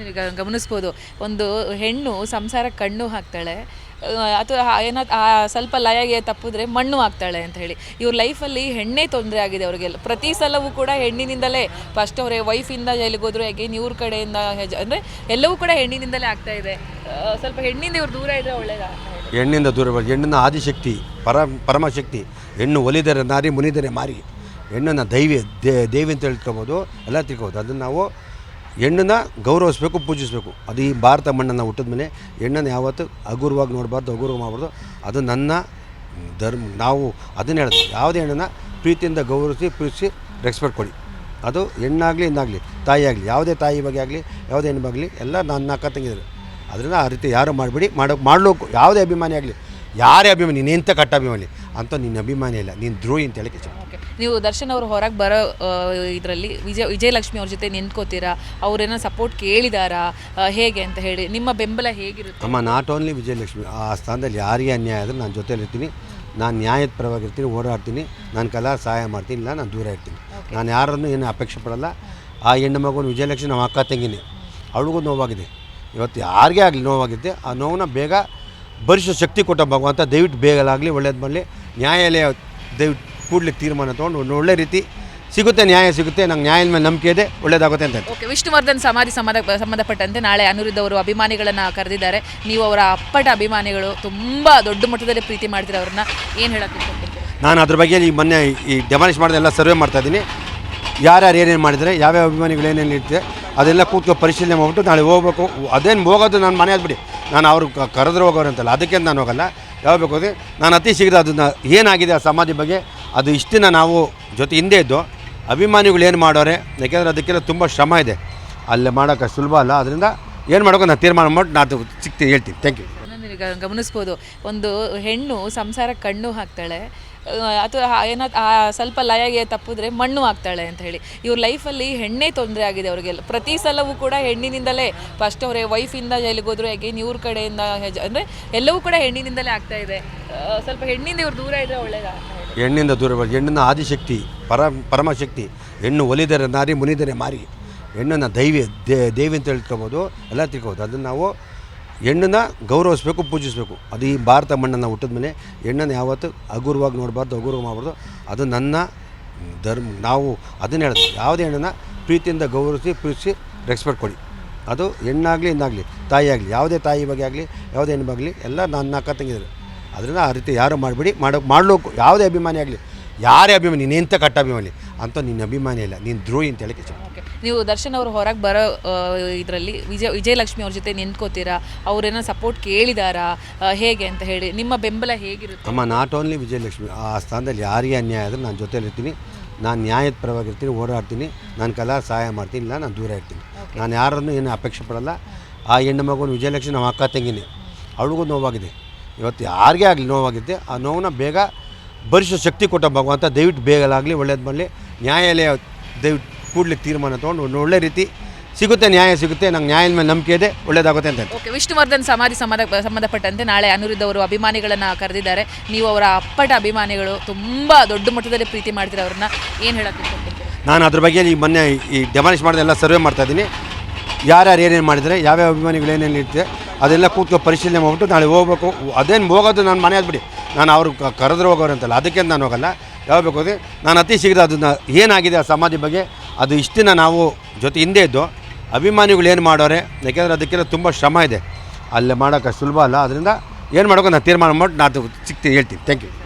ನೀವು ಗಮನಿಸ್ಬೋದು. ಒಂದು ಹೆಣ್ಣು ಸಂಸಾರ ಕಣ್ಣು ಹಾಕ್ತಾಳೆ ಅಥವಾ ಏನೋ ಸ್ವಲ್ಪ ಲಯಗೆ ತಪ್ಪಿದ್ರೆ ಮಣ್ಣು ಆಗ್ತಾಳೆ ಅಂತ ಹೇಳಿ. ಇವ್ರ ಲೈಫಲ್ಲಿ ಹೆಣ್ಣೇ ತೊಂದರೆ ಆಗಿದೆ ಅವರಿಗೆಲ್ಲ. ಪ್ರತಿ ಸಲವೂ ಕೂಡ ಹೆಣ್ಣಿನಿಂದಲೇ, ಫಸ್ಟ್ ಅವರೇ ವೈಫಿಂದ ಜೈಲಿಗೆ ಹೋದ್ರು ಅಗೇನ್ ಇವ್ರ ಕಡೆಯಿಂದ ಅಂದ್ರೆ ಎಲ್ಲವೂ ಕೂಡ ಹೆಣ್ಣಿನಿಂದಲೇ ಆಗ್ತಾ ಇದೆ. ಸ್ವಲ್ಪ ಹೆಣ್ಣಿಂದ ಇವ್ರು ದೂರ ಇದ್ರೆ ಒಳ್ಳೇದಾಗ್ತದೆ ಹೆಣ್ಣಿಂದ ದೂರ ಹೆಣ್ಣಿನ ಆದಿಶಕ್ತಿ, ಪರ, ಪರಮಶಕ್ತಿ, ಹೆಣ್ಣು ಒಲಿದರೆ ನಾರಿ, ಮುನಿದರೆ ಮಾರಿ. ಹೆಣ್ಣನ್ನು ದೈವಿ ದೇವಿ ಅಂತ ಹೇಳ್ಕೊಬೋದು, ಎಲ್ಲ ತಿಳ್ಕೊಬೋದು. ಅದನ್ನು ನಾವು ಹೆಣ್ಣನ್ನು ಗೌರವಿಸ್ಬೇಕು, ಪೂಜಿಸಬೇಕು. ಅದು ಈ ಭಾರತ ಮಣ್ಣನ್ನು ಹುಟ್ಟಿದ ಮೇಲೆ ಹೆಣ್ಣನ್ನು ಯಾವತ್ತೂ ಹಗುರವಾಗಿ ನೋಡಬಾರ್ದು, ಹಗುರ ಮಾಡಬಾರ್ದು. ಅದು ನನ್ನ ಧರ್ಮ, ನಾವು ಅದನ್ನು ಹೇಳೋದು. ಯಾವುದೇ ಹೆಣ್ಣನ್ನು ಪ್ರೀತಿಯಿಂದ ಗೌರವಿಸಿ, ಪ್ರೀತಿಸಿ ರೆಸ್ಪೆಕ್ಟ್ ಕೊಡಿ. ಅದು ಹೆಣ್ಣಾಗಲಿ ಹೆಣ್ಣಾಗಲಿ ತಾಯಿ ಆಗಲಿ, ಯಾವುದೇ ತಾಯಿ ಬಗ್ಗೆ ಆಗಲಿ, ಯಾವುದೇ ಹೆಣ್ಣು ಆಗಲಿ, ಎಲ್ಲ ನನ್ನ ಅಕ್ಕ ತಂಗಿದ್ರು ಅದರಿಂದ ಆ ರೀತಿ ಯಾರು ಮಾಡಬೇಡಿ, ಮಾಡೋ ಮಾಡಲೋಕು ಯಾವುದೇ ಅಭಿಮಾನಿ ಆಗಲಿ, ಯಾರೇ ಅಭಿಮಾನಿ, ನೀನು ಎಂಥ ಕಟ್ಟ ಅಭಿಮಾನಿ. ಅಂತ ನಿನ್ನ ಅಭಿಮಾನಿ ಇಲ್ಲ ನೀನು ಧ್ರುವಿ ಅಂತ ಹೇಳಕ್ಕೆ ಇಷ್ಟ ಓಕೆ ನೀವು ದರ್ಶನ್ ಅವರು ಹೊರಗೆ ಬರೋ ಇದರಲ್ಲಿ ವಿಜಯ ವಿಜಯಲಕ್ಷ್ಮಿ ಅವ್ರ ಜೊತೆ ನಿಂತ್ಕೋತೀರಾ? ಅವ್ರೇನೋ ಸಪೋರ್ಟ್ ಕೇಳಿದಾರಾ? ಆ, ಹೇಗೆ ಅಂತ ಹೇಳಿ ನಿಮ್ಮ ಬೆಂಬಲ ಹೇಗಿರುತ್ತೆ? ಅಮ್ಮ ನಾಟ್ ಓನ್ಲಿ ವಿಜಯಲಕ್ಷ್ಮಿ ಆ ಸ್ಥಾನದಲ್ಲಿ ಯಾರಿಗೆ ಅನ್ಯಾಯ ಆದರೂ ನಾನು ಜೊತೆಯಲ್ಲಿರ್ತೀನಿ ನಾನು ನ್ಯಾಯದ ಪರವಾಗಿರ್ತೀನಿ ಓಡಾಡ್ತೀನಿ ನಾನು ಕಲಾ ಸಹಾಯ ಮಾಡ್ತೀನಿ ಇಲ್ಲ ನಾನು ದೂರ ಇರ್ತೀನಿ. ನಾನು ಯಾರನ್ನು ಏನು ಅಪೇಕ್ಷೆ ಪಡಲ್ಲ. ಆ ಹೆಣ್ಣು ಮಗುನ ವಿಜಯಲಕ್ಷ್ಮಿ ನಮ್ಮ ಅಕ್ಕ ತಂಗಿನೇ. ಅವಳಿಗೂ ನೋವಾಗಿದೆ. ಇವತ್ತು ಯಾರಿಗೇ ಆಗಲಿ ನೋವಾಗಿದೆ ಆ ನೋವನ್ನ ಬೇಗ ಭರಿಸೋ ಶಕ್ತಿ ಕೊಟ್ಟ ಭಗವಂತ ದಯವಿಟ್ಟು ಬೇಗಲಾಗಲಿ ಒಳ್ಳೇದು ಮಾಡಲಿ. ನ್ಯಾಯಾಲಯ ದಯವಿಟ್ಟು ಕೂಡ್ಲಿಕ್ಕೆ ತೀರ್ಮಾನ ತೊಗೊಂಡು ಒಂದು ಒಳ್ಳೆ ರೀತಿ ಸಿಗುತ್ತೆ ನ್ಯಾಯ ಸಿಗುತ್ತೆ ನಂಗೆ ನ್ಯಾಯದ ಮೇಲೆ ನಂಬಿಕೆ ಇದೆ ಒಳ್ಳೇದಾಗುತ್ತೆ ಅಂತ ಓಕೆ ವಿಷ್ಣುವರ್ಧನ್ ಸಮಾಧಿ ಸಂಬಂಧ ಸಂಬಂಧಪಟ್ಟಂತೆ ನಾಳೆ ಅನುರುದ್ಧ ಅವರು ಅಭಿಮಾನಿಗಳನ್ನು ಕರೆದಿದ್ದಾರೆ. ನೀವು ಅವರ ಅಪ್ಪಟ ಅಭಿಮಾನಿಗಳು ತುಂಬ ದೊಡ್ಡ ಮಟ್ಟದಲ್ಲಿ ಪ್ರೀತಿ ಮಾಡ್ತೀರ ಅವ್ರನ್ನ. ಏನು ಹೇಳಕ್ಕೆ ನಾನು ಅದ್ರ ಬಗ್ಗೆ ಈ ಮೊನ್ನೆ ಈ ಡೆಮಾಲಿಷ್ ಮಾಡಿದ ಎಲ್ಲ ಸರ್ವೆ ಮಾಡ್ತಾ ಇದ್ದೀನಿ. ಯಾರ್ಯಾರು ಏನೇನು ಮಾಡಿದರೆ ಯಾವ್ಯಾವ ಅಭಿಮಾನಿಗಳು ಏನೇನು ಇರ್ತದೆ ಅದೆಲ್ಲ ಕೂತ್ಕೊಂಡು ಪರಿಶೀಲನೆ ಮಾಡಿಬಿಟ್ಟು ನಾಳೆ ಹೋಗ್ಬೇಕು. ಅದೇನು ಹೋಗೋದು ನಾನು ಮನೆ ಬಿಡಿ ನಾನು ಅವರು ಕರೆದ್ರೆ ಹೋಗೋರು ಅಂತಲ್ಲ, ಅದಕ್ಕೆ ನಾನು ಹೋಗಲ್ಲ. ಯಾವ ಬೇಕು ನಾನು ಅತಿ ಶೀಘ್ರ ಅದನ್ನು ಏನಾಗಿದೆ ಆ ಸಮಾಧಿ ಬಗ್ಗೆ, ಅದು ಇಷ್ಟಿನ ನಾವು ಜೊತೆ ಹಿಂದೆ ಇದ್ದು ಅಭಿಮಾನಿಗಳು ಏನು ಮಾಡೋರೆ, ಯಾಕೆಂದರೆ ಅದಕ್ಕೆಲ್ಲ ತುಂಬ ಶ್ರಮ ಇದೆ. ಅಲ್ಲಿ ಮಾಡೋಕ್ಕೆ ಸುಲಭ ಅಲ್ಲ ಅದರಿಂದ ಏನು ಮಾಡೋಕೆ ನಾನು ತೀರ್ಮಾನ ಮಾಡಿ ನಾನು ಸಿಗ್ತೀನಿ, ಹೇಳ್ತೀನಿ. ಥ್ಯಾಂಕ್ ಯು ಗಮನಿಸ್ಬೋದು. ಒಂದು ಹೆಣ್ಣು ಸಂಸಾರ ಕಣ್ಣು ಹಾಕ್ತಾಳೆ ಅಥವಾ ಆ ಸ್ವಲ್ಪ ಲಯಗೆ ತಪ್ಪಿದ್ರೆ ಮಣ್ಣು ಆಗ್ತಾಳೆ ಅಂತ ಹೇಳಿ. ಇವ್ರ ಲೈಫಲ್ಲಿ ಹೆಣ್ಣೇ ತೊಂದರೆ ಆಗಿದೆ ಅವರಿಗೆಲ್ಲ ಪ್ರತಿ ಸಲವೂ ಕೂಡ ಹೆಣ್ಣಿನಿಂದಲೇ ಫಸ್ಟ್ ಅವರೇ ವೈಫಿಂದ ಜೈಲಿಗೆ ಹೋದ್ರು ಅಗೇನ್ ಇವ್ರ ಕಡೆಯಿಂದ ಅಂದರೆ ಎಲ್ಲವೂ ಕೂಡ ಹೆಣ್ಣಿನಿಂದಲೇ ಆಗ್ತಾ ಇದೆ. ಸ್ವಲ್ಪ ಹೆಣ್ಣಿಂದ ಇವ್ರು ದೂರ ಇದ್ರೆ ಒಳ್ಳೇದಾ ಅಂತ ಹೇಳಿ. ಹೆಣ್ಣಿಂದ ದೂರ ಹೆಣ್ಣಿನ ಆದಿಶಕ್ತಿ, ಪರ ಪರಮಶಕ್ತಿ, ಹೆಣ್ಣು ಒಲಿದರೆ ನಾರಿ, ಮುನಿದರೆ ಮಾರಿ. ಹೆಣ್ಣನ್ನು ದೈವಿ ದೇವಿ ಅಂತ ತಿಳ್ಕೊಬೋದು ಎಲ್ಲ ತಿಳ್ಕೊಬೋದು. ಅದನ್ನು ನಾವು ಹೆಣ್ಣನ್ನು ಗೌರವಿಸ್ಬೇಕು, ಪೂಜಿಸಬೇಕು. ಅದು ಈ ಭಾರತ ಮಣ್ಣನ್ನು ಹುಟ್ಟಿದ ಮೇಲೆ ಹೆಣ್ಣನ್ನು ಯಾವತ್ತೂ ಹಗುರವಾಗಿ ನೋಡಬಾರ್ದು ಹಗುರ ಮಾಡಬಾರ್ದು, ಅದು ನನ್ನ ಧರ್ಮ. ನಾವು ಅದನ್ನು ಹೇಳೋದು. ಯಾವುದೇ ಹೆಣ್ಣನ್ನು ಪ್ರೀತಿಯಿಂದ ಗೌರವಿಸಿ, ಪ್ರೀತಿಸಿ ರೆಸ್ಪೆಕ್ಟ್ ಕೊಡಿ. ಅದು ಹೆಣ್ಣಾಗಲಿ ಹೆಣ್ಣಾಗಲಿ ತಾಯಿ ಆಗಲಿ, ಯಾವುದೇ ತಾಯಿ ಬಗ್ಗೆ ಆಗಲಿ, ಯಾವುದೇ ಹೆಣ್ಣು ಆಗಲಿ, ಎಲ್ಲ ನನ್ನ ಅಕ್ಕ ತಂಗಿದ್ರು ಅದರಿಂದ ಆ ರೀತಿ ಯಾರು ಮಾಡಬೇಡಿ ಮಾಡೋಕೆ ಮಾಡಬೇಕು ಯಾವುದೇ ಅಭಿಮಾನಿ ಆಗಲಿ, ಯಾರೇ ಅಭಿಮಾನಿ, ನೀನು ಎಂಥ ಕಟ್ಟ ಅಭಿಮಾನಿ ಅಂತ ನಿನ್ನ ಅಭಿಮಾನಿ ಇಲ್ಲ, ನೀನು ದ್ರೋಹಿ ಅಂತ ಇಷ್ಟ ಓಕೆ ನೀವು ದರ್ಶನ್ ಅವರು ಹೊರಗೆ ಬರೋ ಇದರಲ್ಲಿ ವಿಜಯ ವಿಜಯಲಕ್ಷ್ಮಿ ಅವ್ರ ಜೊತೆ ನಿಂತ್ಕೋತೀರಾ? ಅವ್ರೇನೋ ಸಪೋರ್ಟ್ ಕೇಳಿದಾರಾ? ಹೇಗೆ ಅಂತ ಹೇಳಿ ನಿಮ್ಮ ಬೆಂಬಲ ಹೇಗಿರುತ್ತೆ? ಅಮ್ಮ ನಾಟ್ ಓನ್ಲಿ ವಿಜಯಲಕ್ಷ್ಮಿ ಆ ಸ್ಥಾನದಲ್ಲಿ ಯಾರಿಗೆ ಅನ್ಯಾಯ ಆದರೂ ನಾನು ಜೊತೆಯಲ್ಲಿರ್ತೀನಿ ನಾನು ನ್ಯಾಯದ ಪರವಾಗಿರ್ತೀನಿ ಓಡಾಡ್ತೀನಿ ನಾನು ಕಲಾ ಸಹಾಯ ಮಾಡ್ತೀನಿ ಇಲ್ಲ ನಾನು ದೂರ ಇರ್ತೀನಿ. ನಾನು ಯಾರನ್ನು ಏನು ಅಪೇಕ್ಷೆ ಪಡಲ್ಲ. ಆ ಹೆಣ್ಣು ಮಗುನ ವಿಜಯಲಕ್ಷ್ಮಿ ನಮ್ಮ ಅಕ್ಕ ತೆಂಗಿನಿ. ಅವಳಿಗೂ ನೋವಾಗಿದೆ. ಇವತ್ತು ಯಾರಿಗೇ ಆಗಲಿ ನೋವಾಗಿದೆ ಆ ನೋವನ್ನ ಬೇಗ ಭರಿಸೋ ಶಕ್ತಿ ಕೊಟ್ಟ ಭಗವಂತ ದಯವಿಟ್ಟು ಬೇಗಲಾಗಲಿ ಒಳ್ಳೇದು ಮಾಡಲಿ. ನ್ಯಾಯಾಲಯ ದಯವಿಟ್ಟು ಕೂಡ್ಲಿಕ್ಕೆ ತೀರ್ಮಾನ ತೊಗೊಂಡು ಒಂದು ಒಳ್ಳೆ ರೀತಿ ಸಿಗುತ್ತೆ ನ್ಯಾಯ ಸಿಗುತ್ತೆ ನಂಗೆ ನ್ಯಾಯದ ಮೇಲೆ ನಂಬಿಕೆ ಇದೆ ಒಳ್ಳೇದಾಗುತ್ತೆ ಅಂತ ಓಕೆ ವಿಷ್ಣುವರ್ಧನ್ ಸಮಾಧಿ ಸಂಬಂಧ ಸಂಬಂಧಪಟ್ಟಂತೆ ನಾಳೆ ಅನುರುದ್ಧ ಅವರು ಅಭಿಮಾನಿಗಳನ್ನು ಕರೆದಿದ್ದಾರೆ. ನೀವು ಅವರ ಅಪ್ಪಟ ಅಭಿಮಾನಿಗಳು ತುಂಬ ದೊಡ್ಡ ಮಟ್ಟದಲ್ಲಿ ಪ್ರೀತಿ ಮಾಡ್ತೀರ ಅವ್ರನ್ನ. ಏನು ಹೇಳಕ್ಕೆ? ನಾನು ಅದ್ರ ಬಗ್ಗೆ ಈ ಮೊನ್ನೆ ಈ ಡೆಮಾಲಿಷ್ ಮಾಡಿದ ಎಲ್ಲ ಸರ್ವೆ ಮಾಡ್ತಾ ಇದ್ದೀನಿ. ಯಾರ್ಯಾರು ಏನೇನು ಮಾಡಿದರೆ ಯಾವ್ಯಾವ ಅಭಿಮಾನಿಗಳು ಏನೇನು ಇರ್ತದೆ ಅದೆಲ್ಲ ಕೂತ್ಕೊ ಪರಿಶೀಲನೆ ಮಾಡಿಬಿಟ್ಟು ನಾಳೆ ಹೋಗ್ಬೇಕು. ಅದೇನು ಹೋಗೋದು ನಾನು ಮನೆ ಬಿಡಿ ನಾನು ಅವ್ರು ಕರೆದ್ರೆ ಹೋಗೋರು ಅಂತಲ್ಲ ಅದಕ್ಕೆ ನಾನು ಹೋಗಲ್ಲ. ಯಾವ ಬೇಕು ನಾನು ಅತಿ ಶೀಘ್ರ ಅದನ್ನು ಏನಾಗಿದೆ ಆ ಸಮಾಧಿ ಬಗ್ಗೆ ಅದು ಇಷ್ಟಿನ ನಾವು ಜೊತೆ ಹಿಂದೆ ಇದ್ದು ಅಭಿಮಾನಿಗಳು ಏನು ಮಾಡೋರೆ, ಯಾಕೆಂದರೆ ಅದಕ್ಕೆಲ್ಲ ತುಂಬ ಶ್ರಮ ಇದೆ. ಅಲ್ಲೇ ಮಾಡೋಕ್ಕೆ ಸುಲಭ ಅಲ್ಲ. ಅದರಿಂದ ಏನು ಮಾಡೋಕೆ ನಾನು ತೀರ್ಮಾನ ಮಾಡಿ ನಾನು ಸಿಗ್ತೀನಿ, ಹೇಳ್ತೀನಿ. Thank you